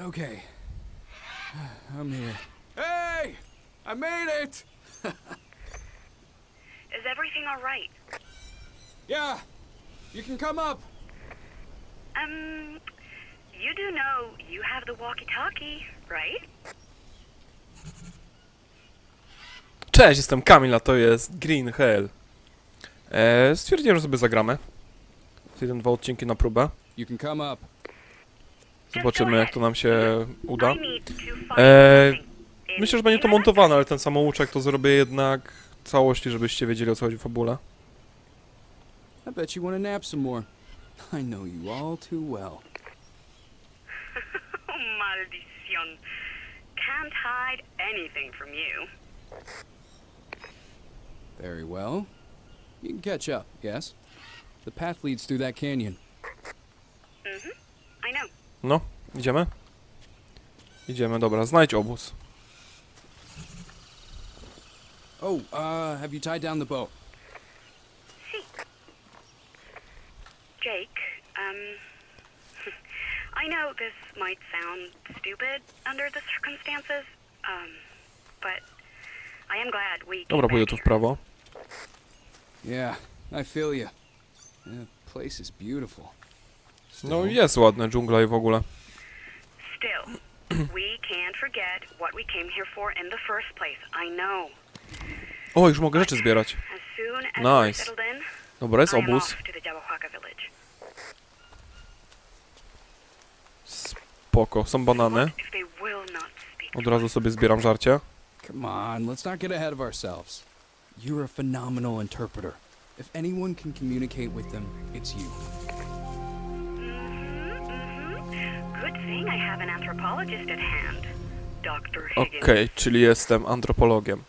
Okay. I'm here. Hey! I made it! Is everything all right? Yeah! You can come up! Um, you do know you have the walkie-talkie, right? Cześć, jestem Kamil, a to jest Green Hell. E, stwierdziłem, że sobie zagramy. Jeden, dwa odcinki na próbę. You can come up. Zobaczymy, jak to nam się uda. Eee. In Myślę, że będzie to montowane, ale ten samouczek to zrobię jednak w całości, żebyście wiedzieli o co chodzi w fabule. I bet you want to nap some more. I know you all too well. Oh, maldición. Can't hide anything from you. Very well. You can catch up, yes? The path leads through that canyon. Mm-hmm. I know. No, idziemy? Idziemy, dobra, znajdź obóz. Oh, uh, have you tied down the boat? See. Jake, um, I know this might sound stupid under the circumstances, um, but I am glad we came Dobra, pójdę back tu w prawo. Yeah, I feel you. No jest ładne dżungla i w ogóle. Still, we can't forget what we came here for in the first place. I know. O, już mogę rzeczy zbierać. Nice. Dobra, jest obóz. Spoko, są banany. Od razu sobie zbieram żarcie. Come on, let's not get ahead of ourselves. You're a phenomenal interpreter. If anyone can communicate with them, it's you. Mm-hmm, mm-hmm. Good thing I have an anthropologist at hand, Dr. Higgins. Okej, czyli jestem antropologiem.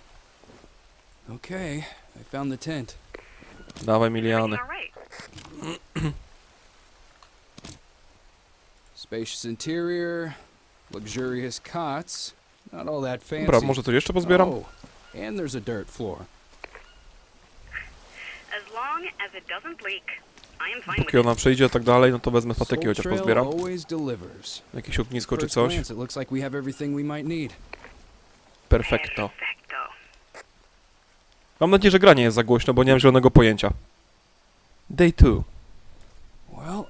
Okay, I found the tent. Dawaj miliany. All right. Spacious interior, luxurious cots. Not all that fancy. Dobra, może to jeszcze pozbieram? Oh, and there's a dirt floor. As long as it doesn't leak, I am fine with Póki it. ona przyjdzie i tak dalej, no to wezmę patyki chociaż Trail pozbieram. always delivers. Jakieś ognisko czy First coś. glance, it looks like we have everything we might need. Perfekto. Perfecto. Mam nadzieję, że gra nie jest za głośno, bo nie mam zielonego pojęcia. Day 2. Well,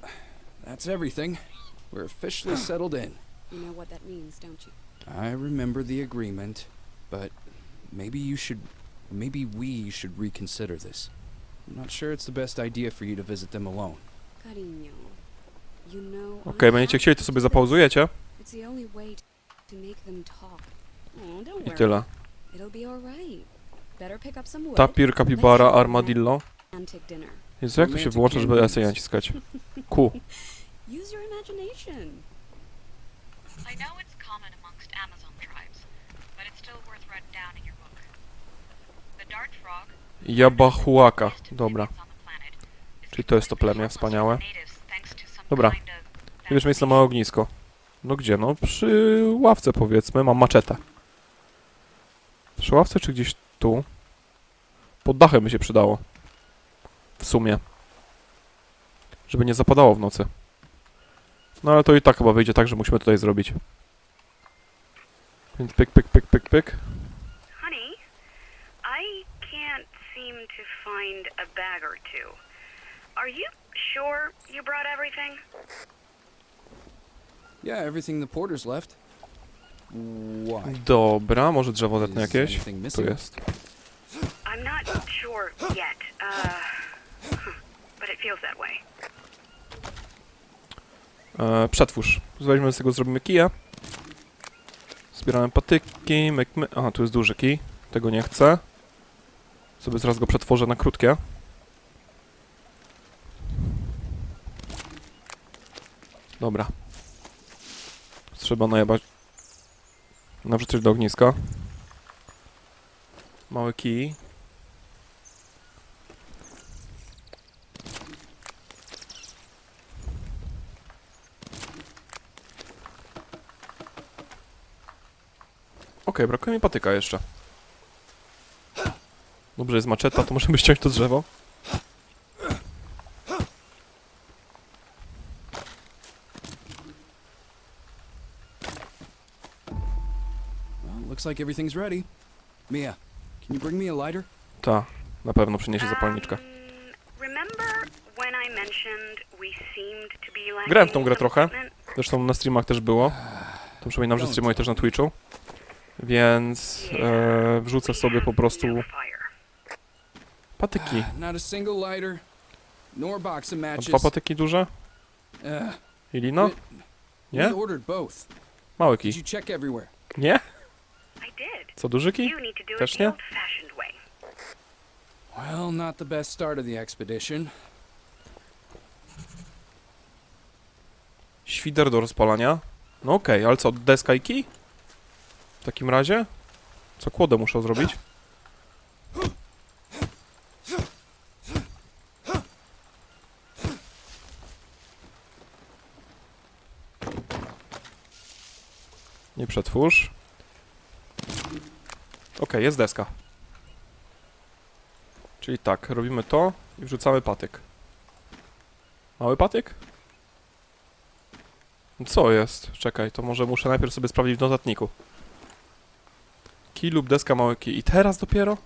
that's everything. We're officially settled in. You know what that means, don't you? I remember the agreement, but maybe you should, maybe we should reconsider this. I'm not sure it's the best idea for you to visit them alone. Cariño, you know. Okej, będziecie chcieli, to sobie zapauzujecie. It's the only way to make them talk. Oh, don't I tyle. It'll be alright. Better pick up some wood. Tapir, kapibara, armadillo. Dinner. Jezu, jak to się wyłącza, żeby SE naciskać? Q. Use your imagination. I know it's common amongst Amazon tribes, but it's still worth writing down in your book. The dart frog, Jabahuaka. Dobra. Czyli to jest to plemię wspaniałe. Dobra. Wiesz, miejsce małe ognisko. No gdzie? No przy ławce powiedzmy, mam maczetę. Przy ławce czy gdzieś tu? Pod dachem by się przydało. W sumie. Żeby nie zapadało w nocy. No ale to i tak chyba wyjdzie tak, że musimy tutaj zrobić. Więc pyk, pyk, pyk, pyk, pyk. Honey, I can't seem to find a bag or two. Are you sure you brought everything? Yeah, everything the porters left. Why? Dobra, może drzewo zetnę Is jakieś? anything Tu missing? jest. I'm not sure yet. Uh, but it feels that way. E, przetwórz. Weźmy z tego, zrobimy kija. Zbieramy patyki, myk, my... Aha, tu jest duży kij. Tego nie chcę. Sobie zaraz go przetworzę na krótkie. Dobra. Trzeba najebać... Nawrzucić do ogniska. Mały kij. Okej, brakuje mi patyka jeszcze. Dobrze, jest maczeta, to możemy ściąć to drzewo. Looks like everything's ready. Mia, can you bring me a lighter? Ta, na pewno przyniesie zapalniczkę. Grałem w tą grę trochę. Zresztą na streamach też było. To przypominam, że streamuję też na Twitchu. Więc e, wrzucę sobie po prostu patyki. Not a single lighter, nor box of A matches. dwa patyki duże? Ugh, I lino? we Nie? ordered both. Mały Did kij. you check everywhere? Nie? I did. Co, duży kij? You need to do it Też the nie? old-fashioned way. Well, not the best start of the expedition. Świder do rozpalania. No okej, ale co, deska i kij? W takim razie? Co kłodę muszę zrobić? Przetwórz. Okej, jest deska. Czyli tak, robimy to i wrzucamy patyk. Mały patyk? Co jest? Czekaj, to może muszę najpierw sobie sprawdzić w notatniku. Kij lub deska mały kij. I teraz dopiero?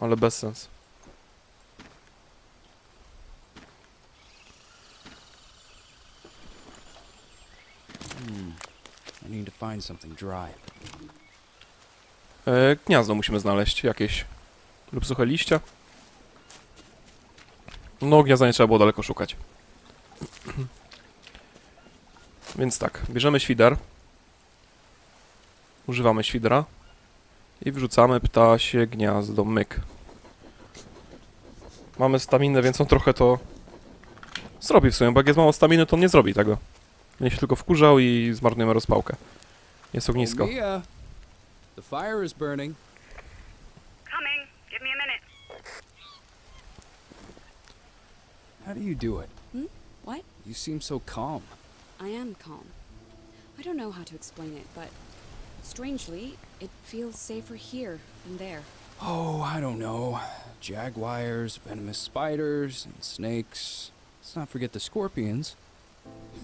Ale bez sens. Hmm. E, gniazdo musimy znaleźć jakieś. Lub suche liście. No, gniazda nie trzeba było daleko szukać. Więc tak, bierzemy świder. Używamy świdra. I wrzucamy ptasie gniazdo. Myk. Mamy staminę, więc on trochę to zrobi w sumie, bo jak jest mało staminy, to on nie zrobi tego. Będzie się tylko wkurzał i zmarnujemy rozpałkę. Jest ognisko. Mia, the fire is burning. Coming. Give me a minute. How do you do it? Hmm? What? You seem so calm. I am calm. I don't know how to explain it, but strangely, it feels safer here than there. Oh, I don't know. Jaguars, venomous spiders, and snakes. Let's not forget the scorpions.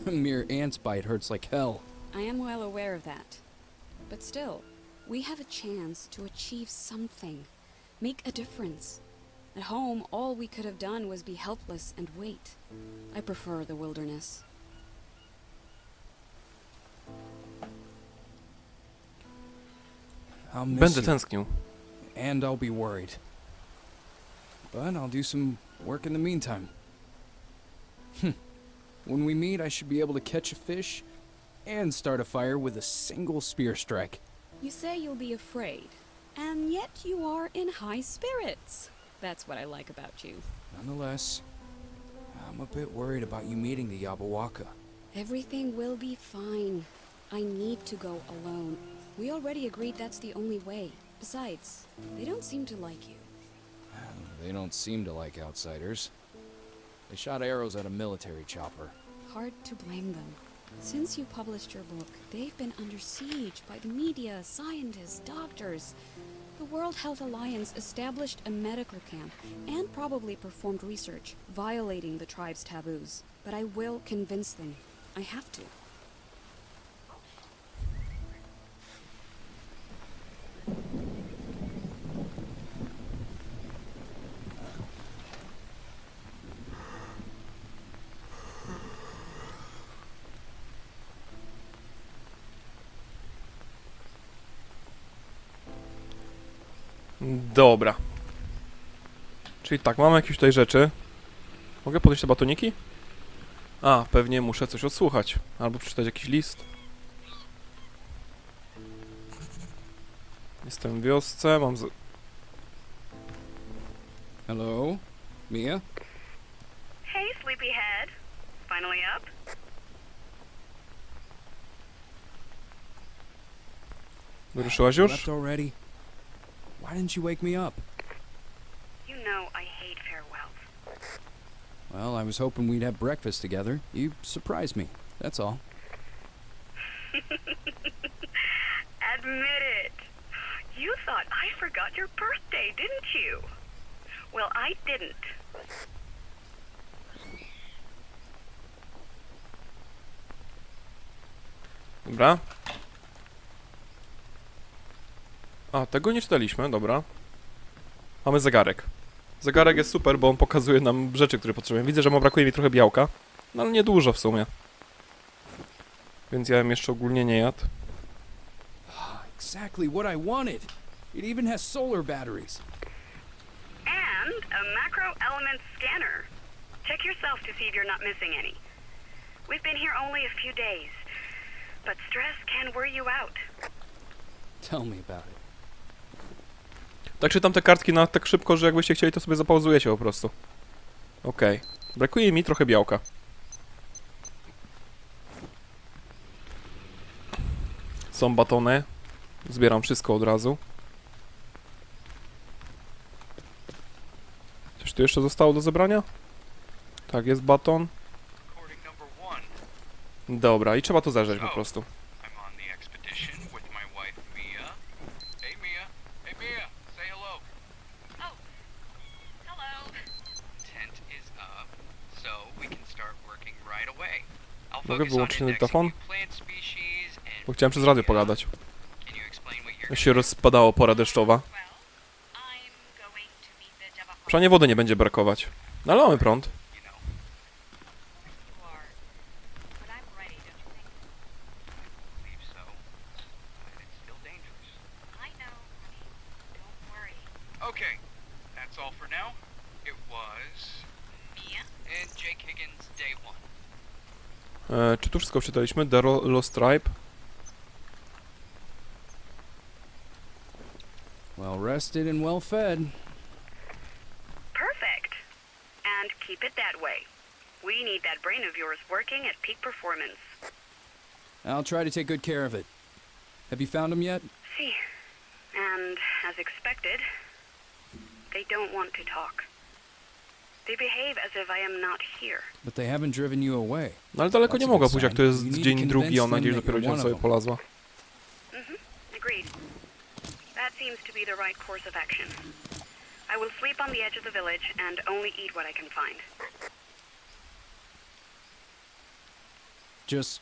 A mere ant's bite hurts like hell. I am well aware of that. But still, we have a chance to achieve something, make a difference. At home, all we could have done was be helpless and wait. I prefer the wilderness. I'll miss Będę you, tęsknił. and I'll be worried. But I'll do some work in the meantime. Hmm. When we meet, I should be able to catch a fish and start a fire with a single spear strike. You say you'll be afraid, and yet you are in high spirits. That's what I like about you. Nonetheless, I'm a bit worried about you meeting the Yabawaka. Everything will be fine. I need to go alone. We already agreed that's the only way. Besides, they don't seem to like you. They don't seem to like outsiders. They shot arrows at a military chopper. Hard to blame them. Since you published your book, they've been under siege by the media, scientists, doctors. The World Health Alliance established a medical camp and probably performed research, violating the tribe's taboos. But I will convince them. I have to. Dobra. Czyli tak, mamy jakieś tutaj rzeczy. Mogę podejść te batoniki? A, pewnie muszę coś odsłuchać. Albo przeczytać jakiś list. Jestem w wiosce, mam z... Hello? Mia? Hey, sleepyhead. Finally up? Wyruszyłaś już? Already? Why didn't you wake me up? You know I hate farewells. Well, I was hoping we'd have breakfast together. You surprised me. That's all. Admit it. You thought I forgot your birthday, didn't you? Well, I didn't. Dobra. A, tego nie czytaliśmy, dobra. Mamy zegarek. Zegarek jest super, bo on pokazuje nam rzeczy, które potrzebujemy. Widzę, że mu brakuje mi trochę białka, no ale nie dużo w sumie. Więc ja bym jeszcze ogólnie nie jadł. Exactly what I wanted. It even has solar batteries. And a macro element scanner. Check yourself to see if you're not missing any. We've been here only a few days, but stress can wear you out. Tell me about it. Tak czytam te kartki na tak szybko, że jakbyście chcieli, to sobie zapauzujecie po prostu. Okej. Brakuje mi trochę białka. Są batony. Zbieram wszystko od razu. Coś tu jeszcze zostało do zebrania? Tak, jest baton. Dobra, i trzeba to zerzeć po prostu. Hey Mia. Hey Mia. Say hello. Oh, hello. Tent is up, so we can start working right away. I'll Mogę wyłączyć dyktafon? and Bo chciałem przez radio pogadać. Jak się rozpadało pora deszczowa. Przynajmniej wody nie będzie brakować. No ale mamy prąd. Wszystko czytaliśmy? The Ro- Lost Tribe. Well rested and well fed. Perfect. And keep it that way. We need that brain of yours working at peak performance. I'll try to take good care of it. Have you found him yet? See, and as expected, they don't want to talk. They behave as if I am not here. But they haven't driven you away. No ale daleko That's nie a mogła good pójść, jak sign. to jest You need to dzień drugi, convince ona them gdzieś that dopiero you're dzień one sobie of them. polazła. Mm-hmm. Agreed. That seems to be the right course of action. I will sleep on the edge of the village and only eat what I can find. Just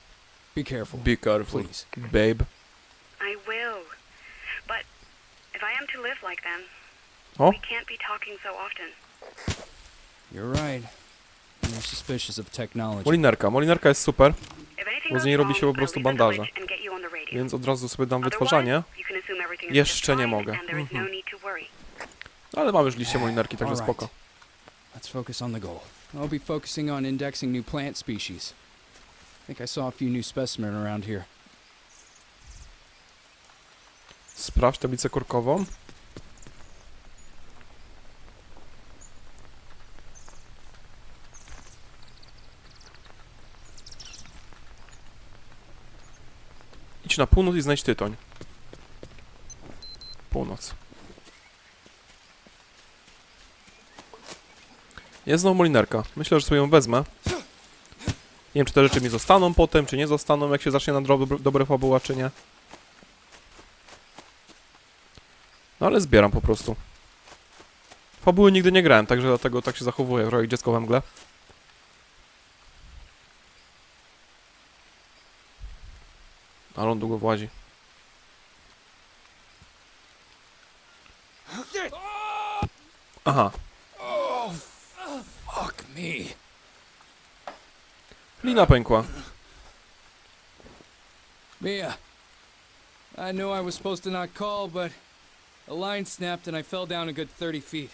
be careful. Be careful, Please. babe. I will. But if I am to live like them, O, we can't be talking so often. You're right. You're suspicious of technology. molinerka. Molinerka jest super, Bo z niej robi się po I'll prostu bandaże. więc od razu sobie dam wytwarzanie. you can assume everything is Jeszcze nie fine mogę. And there is no Mhm. need to worry. No, ale mamy już liście molinerki, także spoko. Let's focus on the goal. I'll be focusing on indexing new plant species. I think I saw a few new specimen around here. Sprawdź tablicę korkową. Na północ i znajdź tytoń. Północ. Jest znowu molinerka. Myślę, że sobie ją wezmę. Nie wiem, czy te rzeczy mi zostaną potem, czy nie zostaną, jak się zacznie na dobre, dobre fabuła, czy nie. No ale zbieram po prostu. Fabuły nigdy nie grałem, także dlatego tak się zachowuję, jak dziecko we mgle. Ale on długo włazi. Aha, Fuck me. lina pękła. Mia. I knew I was supposed to not call, but a line snapped and I fell down a good 30 feet.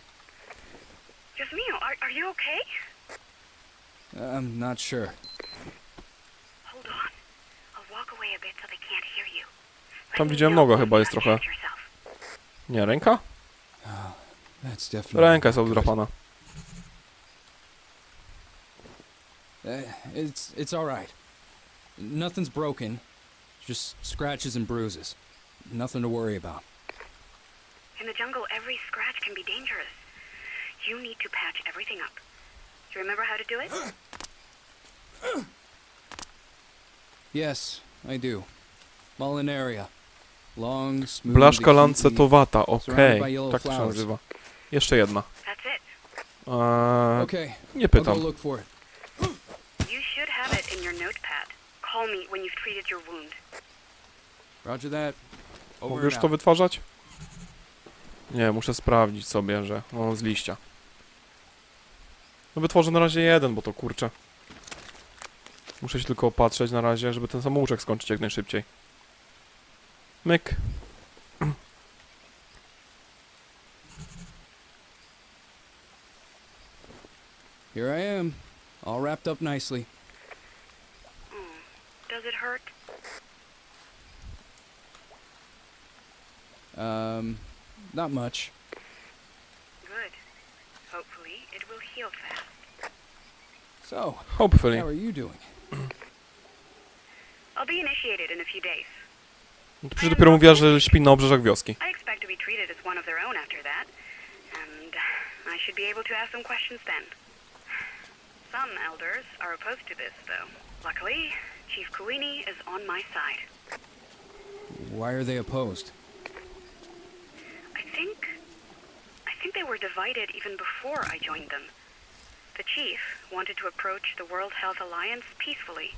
Yasmino, are, are you okay? I'm not sure. Hold on. I'll walk away a bit so they can't hear you. Let Tam me widziałem know noga chyba jest trochę. Nie, ręka? Ręka jest not obdrapana. Uh, it's it's all right. Nothing's broken. Just scratches and bruises. Nothing to worry about. In the jungle, every scratch can be dangerous. You need to patch everything up. Do you remember how to do it? Yes, I do. Mulinaria. Long, smooth. Blaszka lancetowata, okej. Tak to się nazywa. Jeszcze jedna. That's it. Eee, Okay, nie I'll go pytam. look for it. You should have it in your notepad. Call me when you've treated your wound. Roger that. Over Mogę już to out. wytwarzać? Nie, muszę sprawdzić sobie, że no z liścia. No wytworzę na razie jeden, bo to kurczę. Muszę się tylko opatrzeć na razie, żeby ten samouczek skończyć jak najszybciej. Myk. Here I am, all wrapped up nicely. Does it hurt? Um, not much. Good. Hopefully, it will heal fast. So, Hopefully. how are you doing? I'll be initiated in a few days. No to przecież dopiero mówiła, że śpi na obrzeżach wioski. I expect to be treated as one of their own after that, and I should be able to ask some questions then. Some elders are opposed to this, though. Luckily, Chief Kuini is on my side. Why are they opposed? I think. I think they were divided even before I joined them. The chief wanted to approach the World Health Alliance peacefully,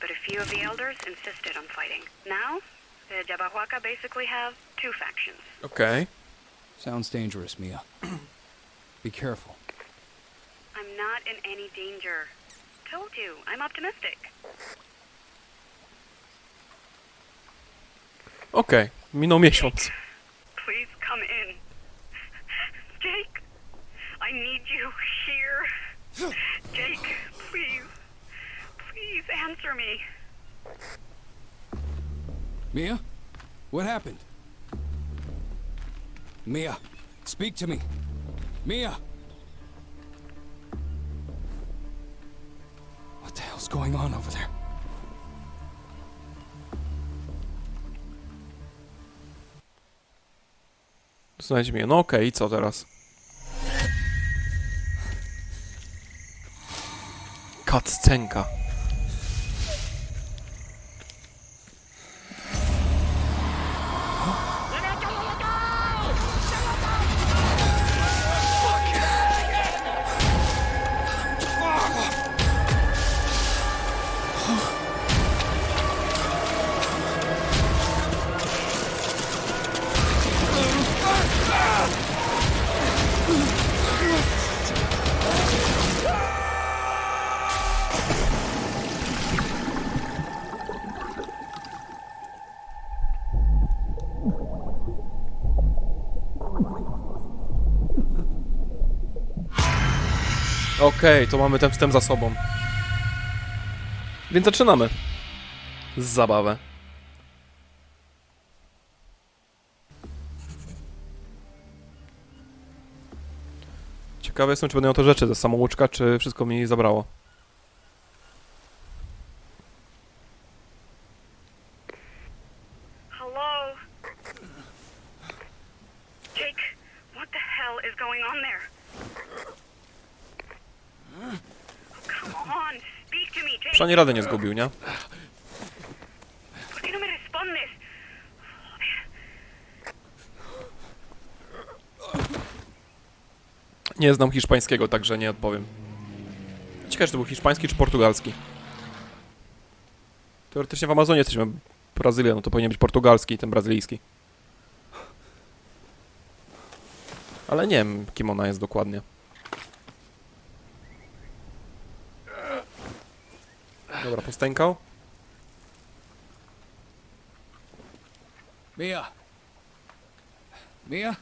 but a few of the elders insisted on fighting. Now, the Jabahuaca basically have two factions. Okay. Sounds dangerous, Mia. Be careful. I'm not in any danger. Told you, I'm optimistic. Okay, Okej. Minął miesiąc. Please come in. Jake, I need you here. Jake, please. Please answer me. Mia? What happened? Mia, speak to me. Mia! What the hell's going on over there? Znajdź mnie. No okej, i co teraz? Cutscenka. Okej, to mamy ten wstęp za sobą. Więc zaczynamy. Z zabawę. Ciekawy jestem, czy będą to rzeczy ze samouczka, czy wszystko mi zabrało. Hello? Jake, what the hell is going on there? Oh, come on, Jake. Przynajmniej rady nie zgubił, nie? Nie znam hiszpańskiego, także nie odpowiem. Ciekawe, czy to był hiszpański czy portugalski. Teoretycznie w Amazonie jesteśmy Brazylia, no to powinien być portugalski, ten brazylijski. Ale nie wiem, kim ona jest dokładnie. Dobra, postękał. Mia! Mia?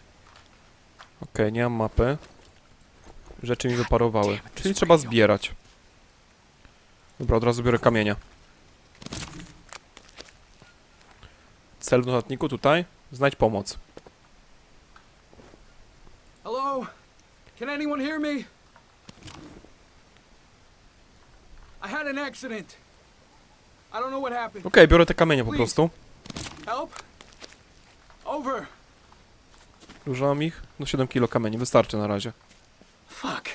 Okej, nie mam mapy. Rzeczy mi wyparowały. Czyli trzeba zbierać. Dobra, od razu biorę kamienia. Cel w notatniku tutaj. Znajdź pomoc. Hello? Can anyone hear me? I had an accident. I don't know what happened. Okej, biorę te kamienie po prostu. Help? Over. Ich? No 7 kilo kamieni, wystarczy na razie. Fuck.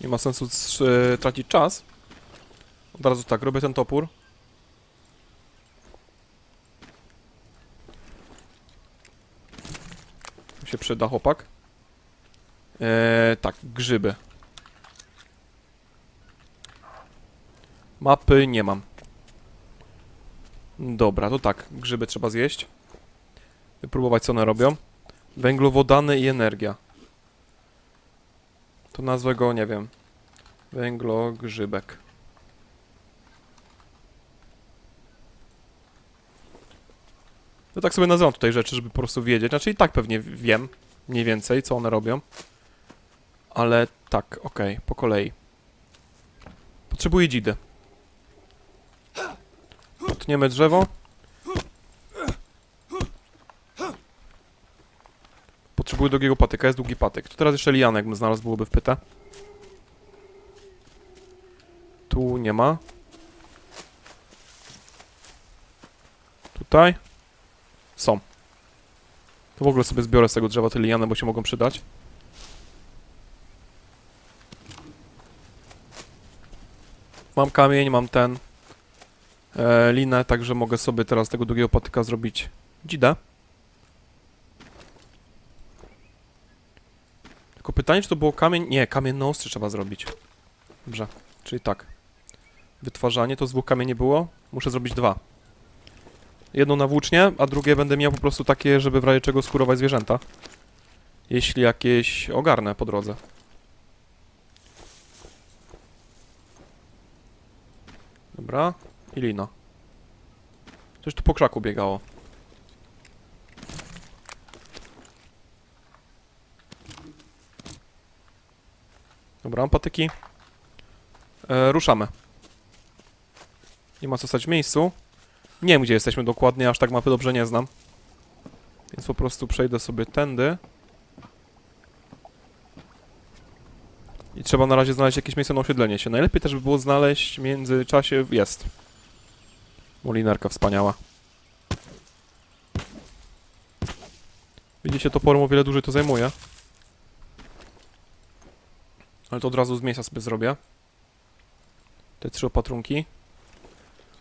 Nie ma sensu e, tracić czas. Od razu tak, robię ten topór. Mi się przyda chłopak. Eee, tak, grzyby. Mapy nie mam. Dobra, to tak, grzyby trzeba zjeść. Wypróbować co one robią. Węglowodany i energia. To nazwę go, nie wiem. Węglogrzybek. No tak sobie nazywam tutaj rzeczy, żeby po prostu wiedzieć. Znaczy i tak pewnie wiem mniej więcej, co one robią. Ale tak, okej, po kolei. Potrzebuję dzidy. Potniemy drzewo. Potrzebuję drugiego patyka, jest długi patyk. To teraz jeszcze lianek bym znalazł, byłoby w pyta. Tu nie ma. Tutaj. Są. To w ogóle sobie zbiorę z tego drzewa te liany, bo się mogą przydać. Mam kamień, mam ten linę, także mogę sobie teraz tego drugiego patyka zrobić dzidę. Tylko pytanie, czy to było kamień? Nie, kamień na ostry trzeba zrobić. Dobrze, czyli tak. Wytwarzanie, to z dwóch kamieni było. Muszę zrobić dwa. Jedno na włócznie, a drugie będę miał po prostu takie, żeby w razie czego skurować zwierzęta. Jeśli jakieś ogarnę po drodze. Dobra, i lina. Coś tu po krzaku biegało. Dobra, patyki. E, ruszamy. Nie ma co stać w miejscu. Nie wiem, gdzie jesteśmy dokładnie, aż tak mapy dobrze nie znam. Więc po prostu przejdę sobie tędy. I trzeba na razie znaleźć jakieś miejsce na osiedlenie się. Najlepiej też by było znaleźć w międzyczasie... Jest. Molinerka wspaniała. Widzicie, toporem o wiele dłużej to zajmuje. Ale to od razu z miejsca sobie zrobię. Te trzy opatrunki.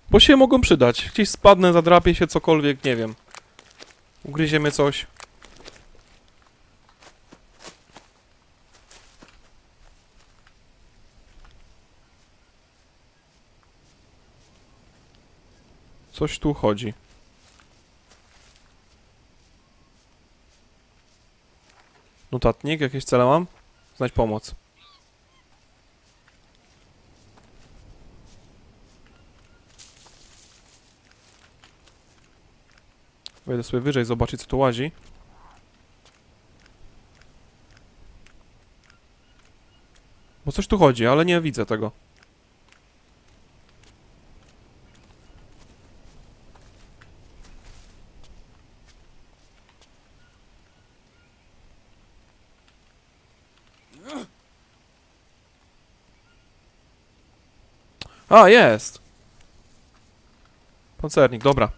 Bo się mogą przydać. Gdzieś spadnę, zadrapię się, cokolwiek, nie wiem. Ugryziemy coś. Coś tu chodzi. Notatnik, jakieś cele mam? Znać pomoc. Wejdę sobie wyżej, zobaczyć co tu łazi. Bo coś tu chodzi, ale nie widzę tego. A, jest! Pancernik, dobra.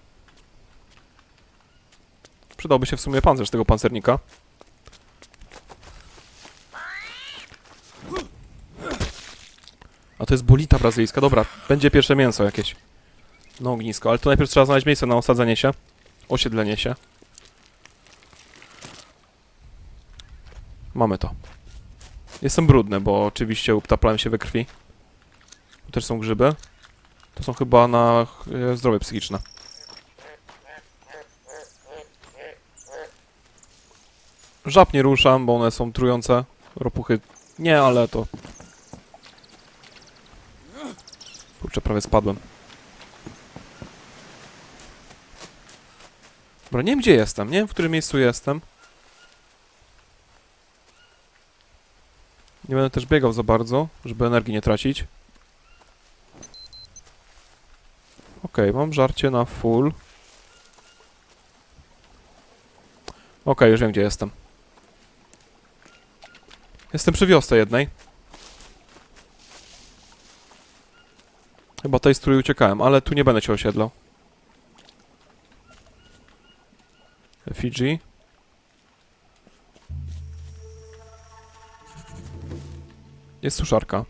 Przydałby się w sumie pancerz tego pancernika. A to jest bolita brazylijska, dobra. Będzie pierwsze mięso jakieś. Na ognisko, ale to najpierw trzeba znaleźć miejsce na osadzenie się. Osiedlenie się. Mamy to. Jestem brudny, bo oczywiście uptaplałem się we krwi. Tu też są grzyby. To są chyba na e, zdrowie psychiczne. Żab nie ruszam, bo one są trujące. Ropuchy nie, ale to... Kurczę, prawie spadłem. Dobra, nie wiem gdzie jestem, nie wiem w którym miejscu jestem. Nie będę też biegał za bardzo, żeby energii nie tracić. Okej, mam żarcie na full. Okej, już wiem gdzie jestem. Jestem przy wiosce jednej. Chyba tej, z której uciekałem, ale tu nie będę cię osiedlał. Fiji. Jest suszarka.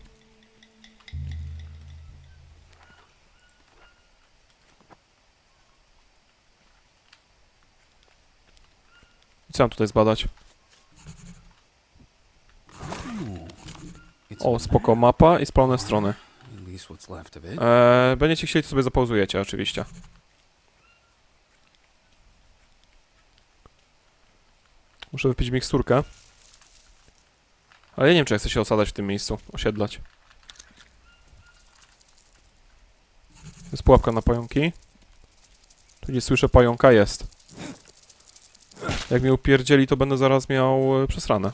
I Co mam tutaj zbadać? O, spoko, mapa i spalone strony. Eee, będziecie chcieli, to sobie zapauzujecie, oczywiście. Muszę wypić miksturkę. Ale ja nie wiem, czy ja chcę się osadzać w tym miejscu, osiedlać. Jest pułapka na pająki. Tu gdzie słyszę pająka jest. Jak mnie upierdzieli, to będę zaraz miał e, przesrane.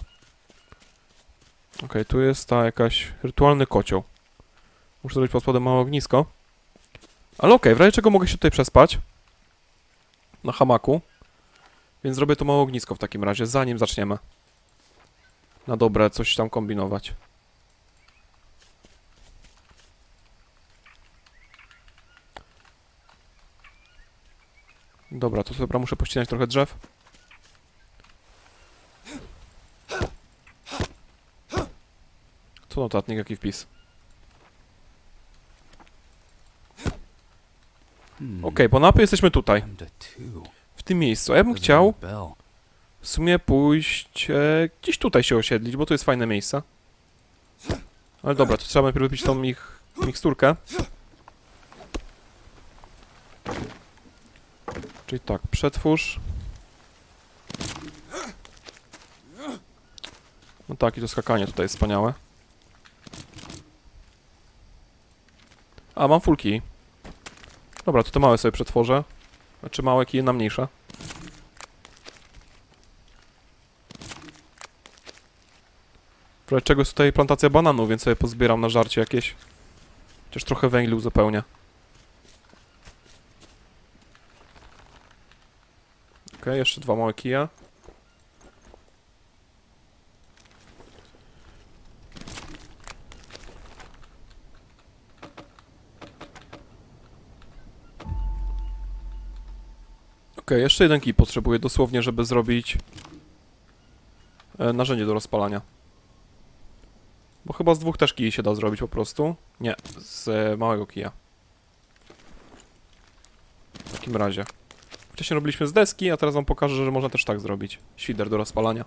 Okej, tu jest ta jakaś rytualny kocioł. Muszę zrobić pod spodem małe ognisko. Ale okej, w razie czego mogę się tutaj przespać. Na hamaku. Więc zrobię to małe ognisko w takim razie, zanim zaczniemy. Na dobre coś tam kombinować. Dobra, to dobra, muszę pościnać trochę drzew. Co notatnik, jaki wpis? Hmm. Okej, po napy jesteśmy tutaj, w tym miejscu. A ja bym chciał. W sumie pójść e, gdzieś tutaj się osiedlić, bo to jest fajne miejsce. Ale dobra, to trzeba najpierw wypić tą ich miksturkę. Czyli tak, przetwórz. No tak, i to skakanie tutaj jest wspaniałe. A, mam full key. Dobra, to te małe sobie przetworzę. Znaczy małe kije na mniejsze. W razie czego jest tutaj plantacja bananów, więc sobie pozbieram na żarcie jakieś. Chociaż trochę węgli uzupełnię. Okej, jeszcze dwa małe kije. Okej, jeszcze jeden kij potrzebuję dosłownie, żeby zrobić e, narzędzie do rozpalania. Chyba z dwóch też kij się da zrobić po prostu. Nie, z małego kija. W takim razie. Wcześniej robiliśmy z deski, a teraz wam pokażę, że można też tak zrobić. Świder do rozpalania.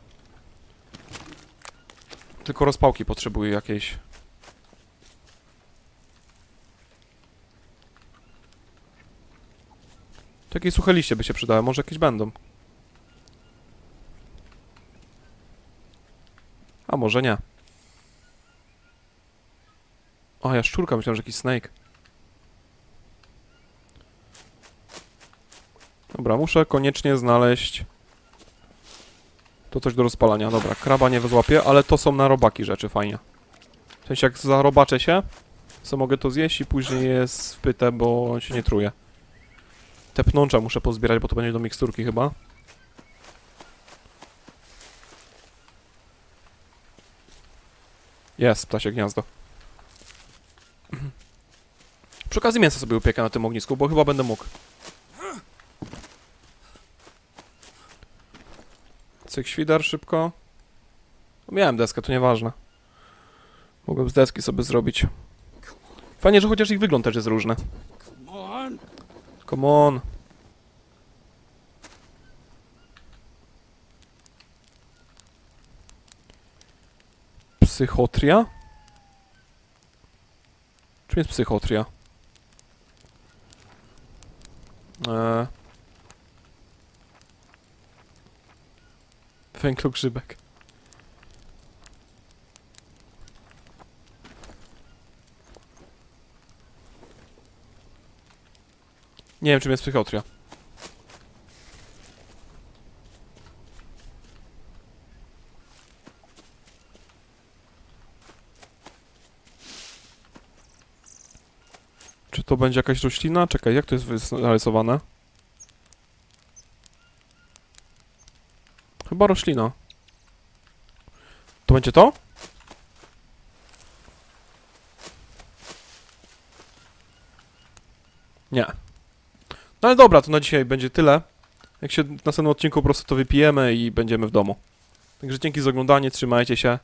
Tylko rozpałki potrzebuję jakiejś. Takie suche liście by się przydały, może jakieś będą. A może nie. O, ja szczurka, myślałem, że jakiś snake. Dobra, muszę koniecznie znaleźć to coś do rozpalania. Dobra, kraba nie złapię, ale to są na robaki rzeczy, fajnie. W sensie jak zarobaczę się, co mogę to zjeść i później jest wpyte, bo się nie truje. Te pnącza muszę pozbierać, bo to będzie do miksturki chyba. Jest, ptasie gniazdo. Przy okazji mięso sobie upiekę na tym ognisku, bo chyba będę mógł. Cyk świder szybko. Miałem deskę, to nieważne. Mogłem z deski sobie zrobić. Fajnie, że chociaż ich wygląd też jest różny. Come on. Psychotria? Czym jest psychotria? Eee. Węglogrzybek. Nie wiem, czym jest psychotria. To będzie jakaś roślina? Czekaj, jak to jest narysowane? Chyba roślina. To będzie to? Nie. No ale dobra, to na dzisiaj będzie tyle. Jak się w następnym odcinku po prostu to wypijemy i będziemy w domu. Także dzięki za oglądanie, trzymajcie się.